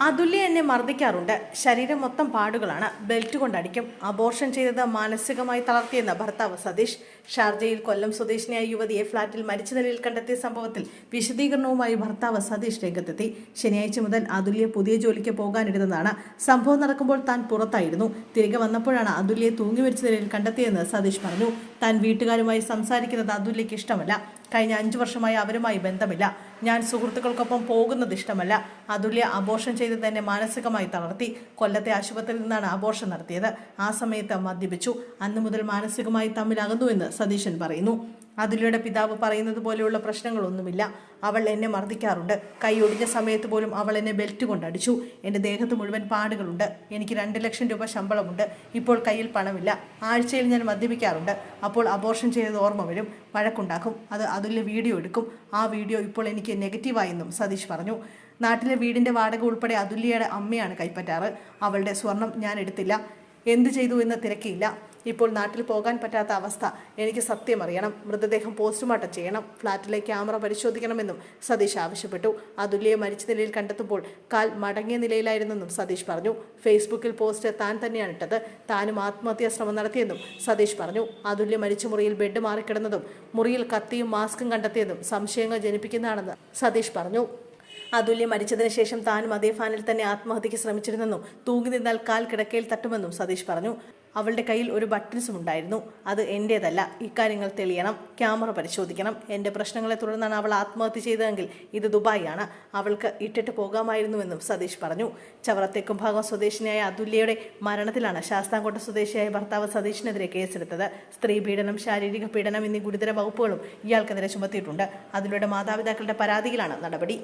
അതുല്യ എന്നെ മർദ്ദിക്കാറുണ്ട്. ശരീരം മൊത്തം പാടുകളാണ്. ബെൽറ്റ് കൊണ്ടടിക്കും. അബോർഷൻ ചെയ്തത് മാനസികമായി തളർത്തിയെന്ന ഭർത്താവ് സതീഷ്. ഷാർജയിൽ കൊല്ലം സ്വദേശിനിയായ യുവതിയെ ഫ്ളാറ്റിൽ മരിച്ച നിലയിൽ കണ്ടെത്തിയ സംഭവത്തിൽ വിശദീകരണവുമായി ഭർത്താവ് സതീഷ് രംഗത്തെത്തി. ശനിയാഴ്ച മുതൽ അതുല്യ പുതിയ ജോലിക്ക് പോകാനിരുന്നതാണ്. സംഭവം നടക്കുമ്പോൾ താൻ പുറത്തായിരുന്നു. തിരികെ വന്നപ്പോഴാണ് അതുല്യെ തൂങ്ങി മരിച്ച നിലയിൽ കണ്ടെത്തിയെന്ന് സതീഷ് പറഞ്ഞു. താൻ വീട്ടുകാരുമായി സംസാരിക്കുന്നത് അതുല്യയ്ക്ക് ഇഷ്ടമല്ല. കഴിഞ്ഞ അഞ്ചു വർഷമായി അവരുമായി ബന്ധമില്ല. ഞാൻ സുഹൃത്തുക്കൾക്കൊപ്പം പോകുന്നത് ഇഷ്ടമല്ല. അതുല്യ അബോർഷൻ ചെയ്ത് തന്നെ മാനസികമായി തളർത്തി കൊല്ലത്തെ ആശുപത്രിയിൽ നിന്നാണ് അബോർഷൻ നടത്തിയത്. ആ സമയത്ത് മദ്യപിച്ചു. അന്നു മുതൽ മാനസികമായി തമ്മിൽ അകന്നുവെന്ന് സതീശൻ പറയുന്നു. അതുല്യയുടെ പിതാവ് പറയുന്നത് പോലെയുള്ള പ്രശ്നങ്ങളൊന്നുമില്ല. അവൾ എന്നെ മർദ്ദിക്കാറുണ്ട്. കൈ ഒടിഞ്ഞ സമയത്ത് പോലും അവൾ എന്നെ ബെൽറ്റ് കൊണ്ടടിച്ചു എന്റെ ദേഹത്ത് മുഴുവൻ പാടുകളുണ്ട്. എനിക്ക് രണ്ട് ലക്ഷം രൂപ ശമ്പളമുണ്ട്. ഇപ്പോൾ കയ്യിൽ പണമില്ല. ആഴ്ചയിൽ ഞാൻ മദ്യപിക്കാറുണ്ട്. അപ്പോൾ അബോർഷൻ ചെയ്തത് ഓർമ്മ വരും. വഴക്കുണ്ടാക്കും. അത് അതുല്യ വീഡിയോ എടുക്കും. ആ വീഡിയോ ഇപ്പോൾ എനിക്ക് നെഗറ്റീവായെന്നും സതീഷ് പറഞ്ഞു. നാട്ടിലെ വീടിന്റെ വാടക ഉൾപ്പെടെ അതുല്യയുടെ അമ്മയാണ് കൈപ്പറ്റാറ്. അവളുടെ സ്വർണം ഞാൻ എടുത്തില്ല. എന്ത് ചെയ്തു എന്ന് തിരക്കിയില്ല. ഇപ്പോൾ നാട്ടിൽ പോകാൻ പറ്റാത്ത അവസ്ഥ. എനിക്ക് സത്യം അറിയണം. മൃതദേഹം പോസ്റ്റ്മോർട്ടം ചെയ്യണം. ഫ്ളാറ്റിലെ ക്യാമറ പരിശോധിക്കണമെന്നും സതീഷ് ആവശ്യപ്പെട്ടു. അതുല്യെ മരിച്ച നിലയിൽ കണ്ടെത്തുമ്പോൾ കാൽ മടങ്ങിയ നിലയിലായിരുന്നെന്നും സതീഷ് പറഞ്ഞു. ഫേസ്ബുക്കിൽ പോസ്റ്റ് താൻ തന്നെയാണ് ഇട്ടത്. താനും ആത്മഹത്യാ ശ്രമം നടത്തിയെന്നും സതീഷ് പറഞ്ഞു. അതുല്യ മരിച്ച മുറിയിൽ ബെഡ് മാറിക്കിടന്നതും മുറിയിൽ കത്തിയും മാസ്കും കണ്ടെത്തിയതും സംശയങ്ങൾ ജനിപ്പിക്കുന്നതാണെന്ന് സതീഷ് പറഞ്ഞു. അതുല്യ മരിച്ചതിന് ശേഷം താനും അതേ ഫാനിൽ തന്നെ ആത്മഹത്യയ്ക്ക് ശ്രമിച്ചിരുന്നെന്നും തൂങ്ങി നിന്നാൽ കാൽ കിടക്കയിൽ തട്ടുമെന്നും സതീഷ് പറഞ്ഞു. അവളുടെ കയ്യിൽ ഒരു ബട്ടൺസും ഉണ്ടായിരുന്നു. അത് എന്റേതല്ല ഇക്കാര്യങ്ങൾ തെളിയണം. ക്യാമറ പരിശോധിക്കണം. എന്റെ പ്രശ്നങ്ങളെ തുടർന്നാണ് അവൾ ആത്മഹത്യ ചെയ്തതെങ്കിൽ ഇത് ദുബായിയാണ്. അവൾക്ക് ഇട്ടിട്ട് പോകാമായിരുന്നുവെന്നും സതീഷ് പറഞ്ഞു. ചവറത്തേക്കും ഭാഗം സ്വദേശിനിയായ അതുല്യയുടെ മരണത്തിലാണ് ശാസ്താംകോട്ട സ്വദേശിയായ ഭർത്താവ് സതീഷിനെതിരെ കേസെടുത്തത്. സ്ത്രീ പീഡനം ശാരീരിക പീഡനം എന്നീ ഗുരുതര വകുപ്പുകളും ഇയാൾക്കെതിരെ ചുമത്തിയിട്ടുണ്ട്. അതിലൂടെ മാതാപിതാക്കളുടെ പരാതിയിലാണ് നടപടി.